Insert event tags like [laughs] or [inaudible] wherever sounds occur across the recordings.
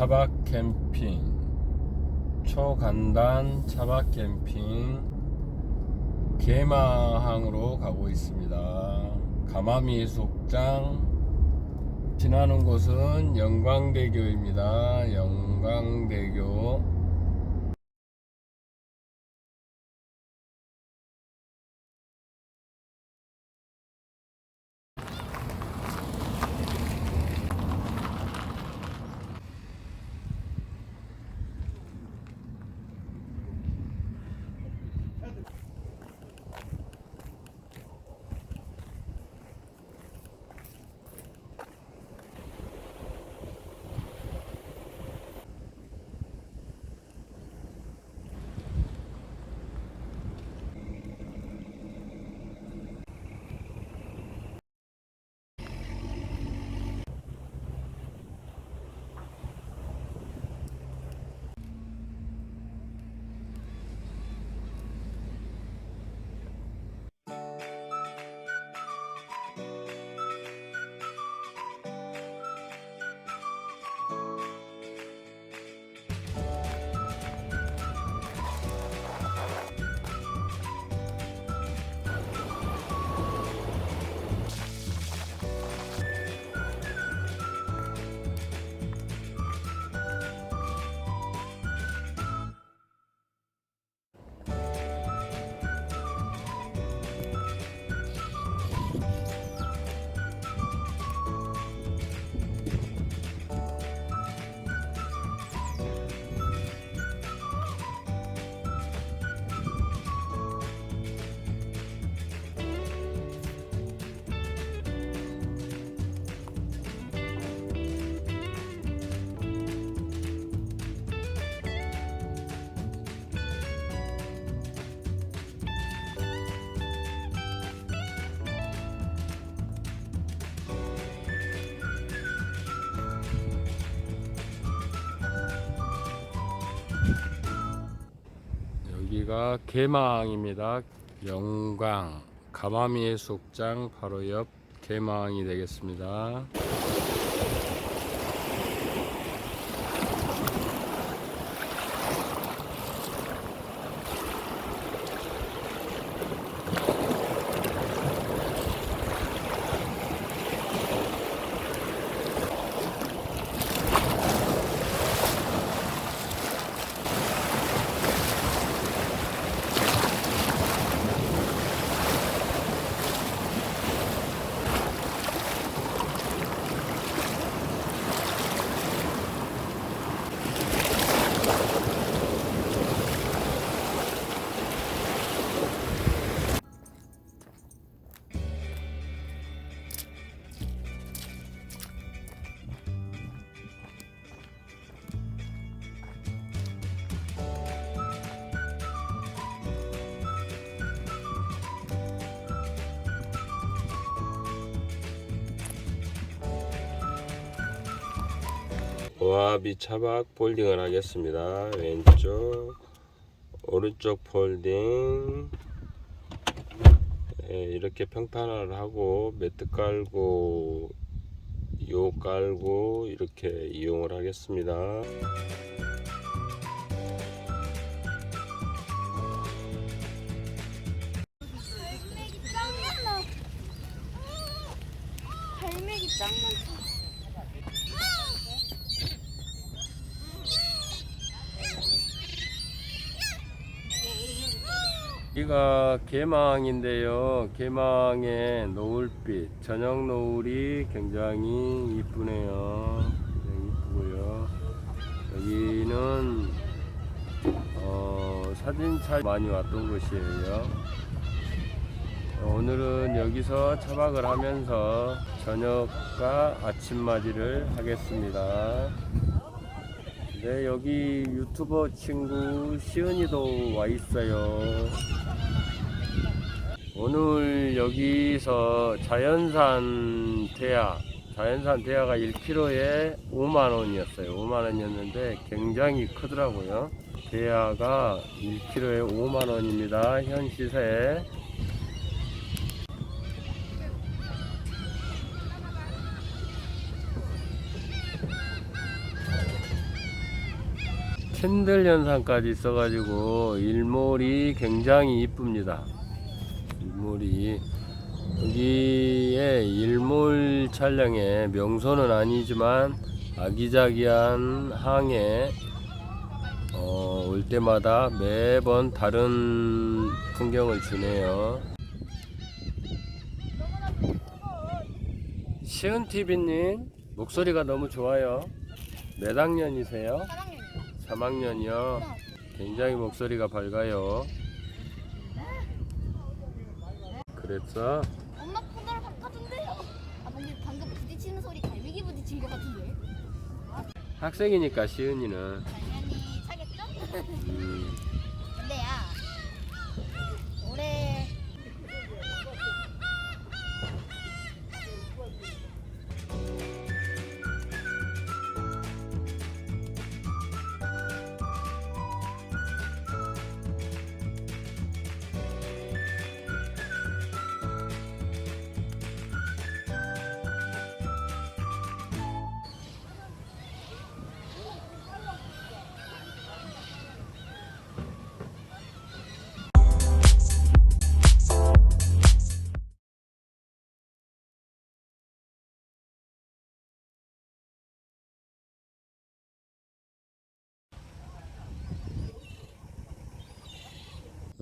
차박 캠핑 초간단 차박 캠핑 개마항으로 가고 있습니다. 가마미 속장 지나는 곳은 영광대교입니다. 영광대교 여기가 개마항입니다. 영광 가마미 해수욕장 바로 옆 개마항이 되겠습니다. 오아비 차박 폴딩을 하겠습니다. 왼쪽, 오른쪽 폴딩. 예, 이렇게 평판을 하고 매트 깔고 요 깔고 이렇게 이용을 하겠습니다. 여기가 개망인데요. 개망의 노을빛, 저녁 노을이 굉장히 이쁘네요. 이쁘고요. 여기는 어, 사진차 많이 왔던 곳이에요. 어, 오늘은 여기서 차박을 하면서 저녁과 아침 맞이를 하겠습니다. 네, 여기 유튜버 친구 시은이도 와 있어요. 오늘 여기서 자연산 대하, 자연산 대하가 1kg에 5만원이었어요. 5만원이었는데 굉장히 크더라고요. 대하가 1kg에 5만원입니다. 현 시세. 캔들 현상까지 있어가지고 일몰이 굉장히 이쁩니다. 일몰이 여기에 일몰 촬영의 명소는 아니지만 아기자기한 항에 어, 올 때마다 매번 다른 풍경을 주네요. 시은 TV님 목소리가 너무 좋아요. 몇 학년이세요? 4학년이요. 3학년이요. 굉장히 목소리가 밝아요. 그랬어? 엄마 코너를 바꿔준대요. 아 방금 방금 부딪히는 소리 갈매기 부딪힌 것 같은데. 학생이니까 시은이는 당연히 차겠죠? [laughs]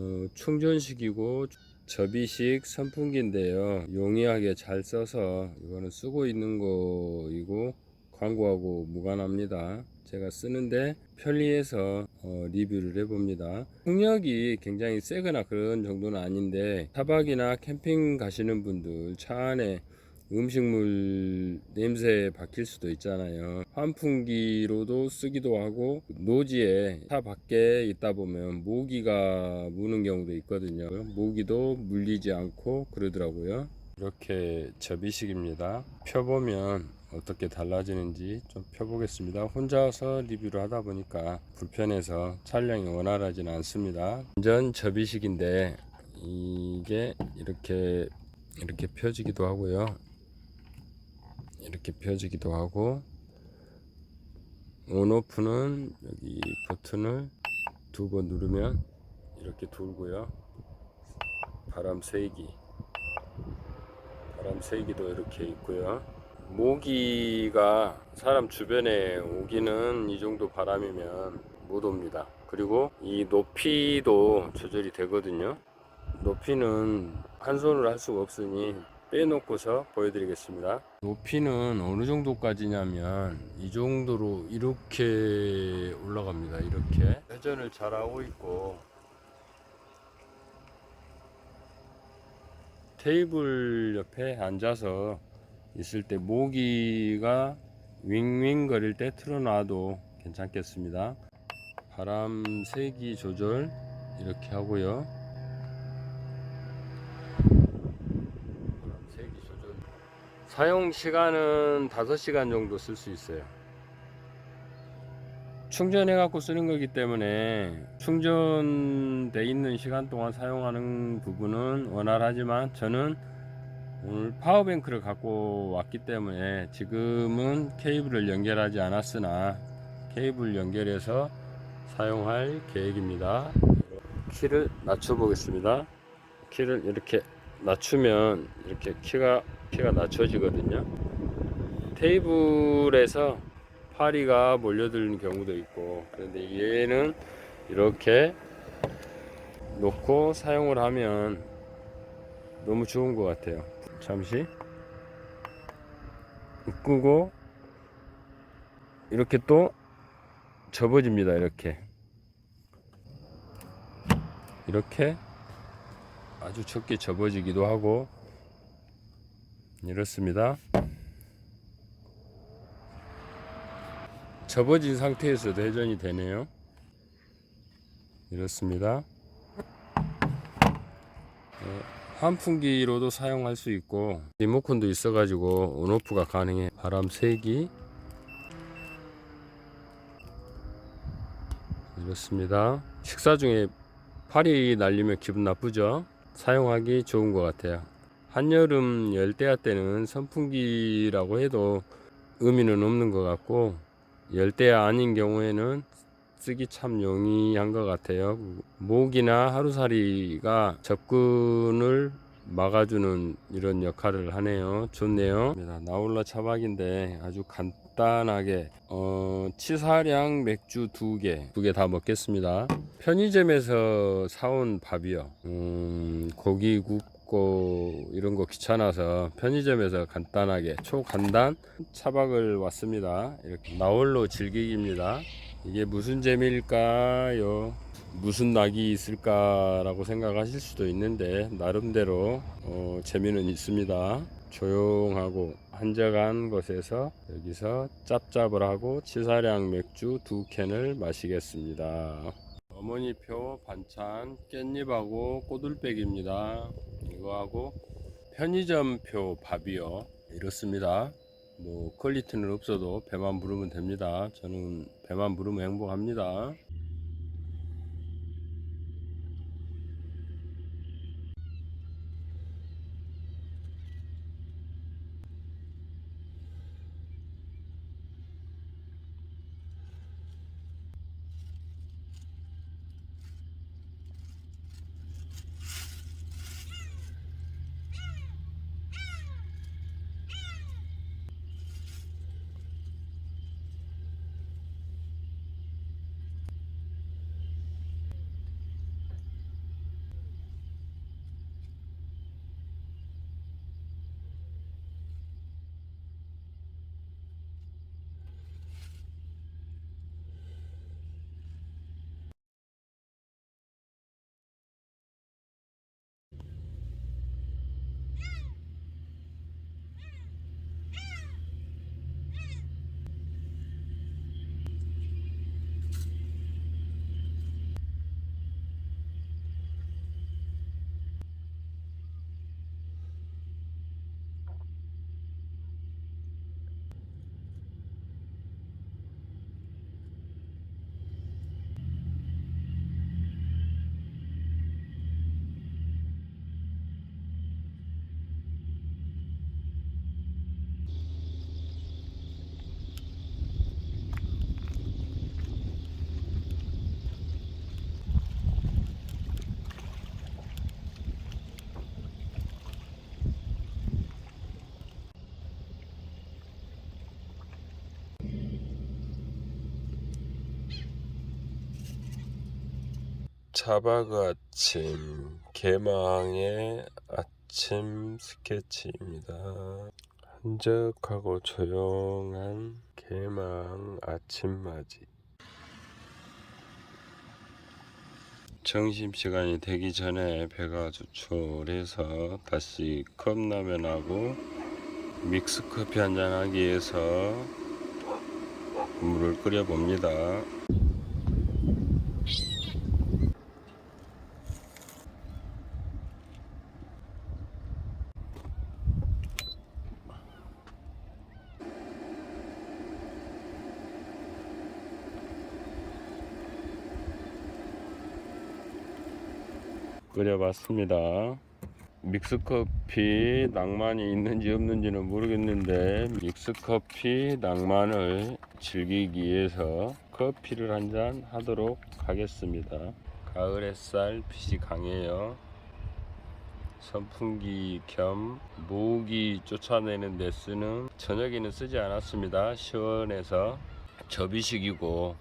어, 충전식이고 접이식 선풍기인데요. 용이하게 잘 써서 이거는 쓰고 있는 거이고 광고하고 무관합니다. 제가 쓰는데 편리해서 어, 리뷰를 해봅니다. 풍력이 굉장히 세거나 그런 정도는 아닌데 차박이나 캠핑 가시는 분들 차 안에 음식물 냄새에 박힐 수도 있잖아요. 환풍기로도 쓰기도 하고 노지에 차 밖에 있다 보면 모기가 무는 경우도 있거든요. 모기도 물리지 않고 그러더라고요. 이렇게 접이식입니다. 펴보면 어떻게 달라지는지 좀 펴보겠습니다. 혼자서 리뷰를 하다 보니까 불편해서 촬영이 원활하지는 않습니다. 완전 접이식인데 이게 이렇게 이렇게 펴지기도 하고요. 이렇게 펴지기도 하고 온오프는 여기 버튼을 두 번 누르면 이렇게 돌고요. 바람 세기 바람 세기도 이렇게 있고요. 모기가 사람 주변에 오기는 이 정도 바람이면 못 옵니다. 그리고 이 높이도 조절이 되거든요. 높이는 한 손으로 할 수가 없으니 빼놓고서 보여드리겠습니다. 높이는 어느 정도까지냐면 이 정도로 이렇게 올라갑니다. 이렇게 회전을 잘 하고 있고 테이블 옆에 앉아서 있을 때 모기가 윙윙 거릴 때 틀어놔도 괜찮겠습니다. 바람 세기 조절 이렇게 하고요. 바람 세기 조절. 사용 시간은 5시간 정도 쓸 수 있어요. 충전해 갖고 쓰는 거기 때문에 충전돼 있는 시간 동안 사용하는 부분은 원활하지만 저는 오늘 파워뱅크를 갖고 왔기 때문에 지금은 케이블을 연결하지 않았으나 케이블 연결해서 사용할 계획입니다. 키를 낮춰 보겠습니다. 키를 이렇게 낮추면 이렇게 키가 키가 낮춰지거든요. 테이블에서 파리가 몰려드는 경우도 있고 그런데 얘는 이렇게 놓고 사용을 하면 너무 좋은 것 같아요. 잠시 끄고 이렇게 또 접어집니다. 이렇게 이렇게 아주 적게 접어지기도 하고 이렇습니다. 접어진 상태에서도 회전이 되네요. 이렇습니다. 어, 환풍기로도 사용할 수 있고 리모컨도 있어가지고 온오프가 가능해. 바람 세기 이렇습니다. 식사 중에 팔이 날리면 기분 나쁘죠? 사용하기 좋은 것 같아요. 한여름 열대야 때는 선풍기라고 해도 의미는 없는 것 같고 열대야 아닌 경우에는 쓰기 참 용이한 것 같아요. 모기나 하루살이가 접근을 막아주는 이런 역할을 하네요. 좋네요. 나홀라 차박인데 아주 간단하게 어, 치사량 맥주 두 개, 두 개 다 먹겠습니다. 편의점에서 사온 밥이요. 음, 고기 굽고 이런 거 귀찮아서 편의점에서 간단하게 초간단 차박을 왔습니다. 이렇게 나홀로 즐기기입니다. 이게 무슨 재미일까요? 무슨 낙이 있을까라고 생각하실 수도 있는데 나름대로 어, 재미는 있습니다. 조용하고 한적한 곳에서 여기서 짭짭을 하고 치사량 맥주 두 캔을 마시겠습니다. 어머니표 반찬 깻잎하고 꼬들빼기입니다. 이거하고 편의점표 밥이요. 이렇습니다. 뭐 퀄리티는 없어도 배만 부르면 됩니다. 저는 배만 부르면 행복합니다. 차박 아침 개망의 아침 스케치입니다. 한적하고 조용한 개망 아침맞이. 점심시간이 되기 전에 배가 조촐해서 다시 컵라면하고 믹스커피 한잔 하기 위해서 물을 끓여 봅니다. 끓여봤습니다. 믹스커피 낭만이 있는지 없는지는 모르겠는데 믹스커피 낭만을 즐기기 위해서 커피를 한 잔 하도록 하겠습니다. 가을 햇살 빛이 강해요. 선풍기 겸 모기 쫓아내는 데 쓰는 저녁에는 쓰지 않았습니다. 시원해서 접이식이고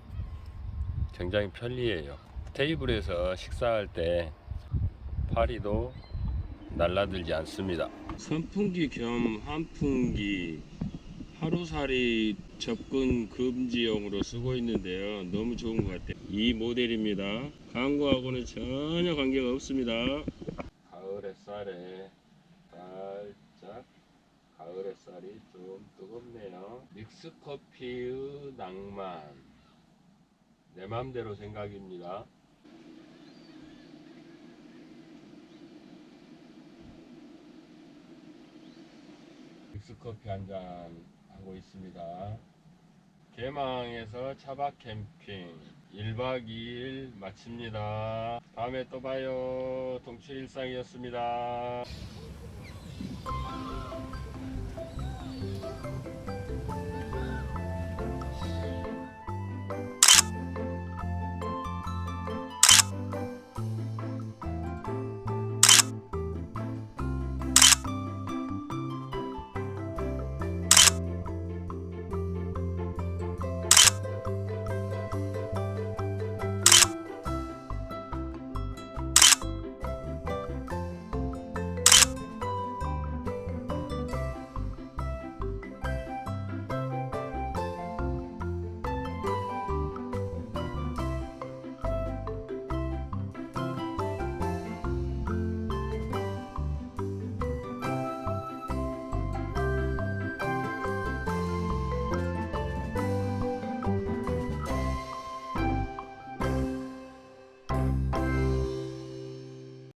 굉장히 편리해요. 테이블에서 식사할 때 파리도 날라들지 않습니다. 선풍기 겸 환풍기 하루살이 접근 금지용으로 쓰고 있는데요. 너무 좋은 것 같아요. 이 모델입니다. 광고하고는 전혀 관계가 없습니다. 가을 햇살에 살짝 가을 햇살이 좀 뜨겁네요. 믹스 커피의 낭만 내 맘대로 생각입니다. 믹스커피 한 잔 하고 있습니다. 개망에서 차박 캠핑 1박 2일 마칩니다. 다음에 또 봐요. 동칠일상이었습니다.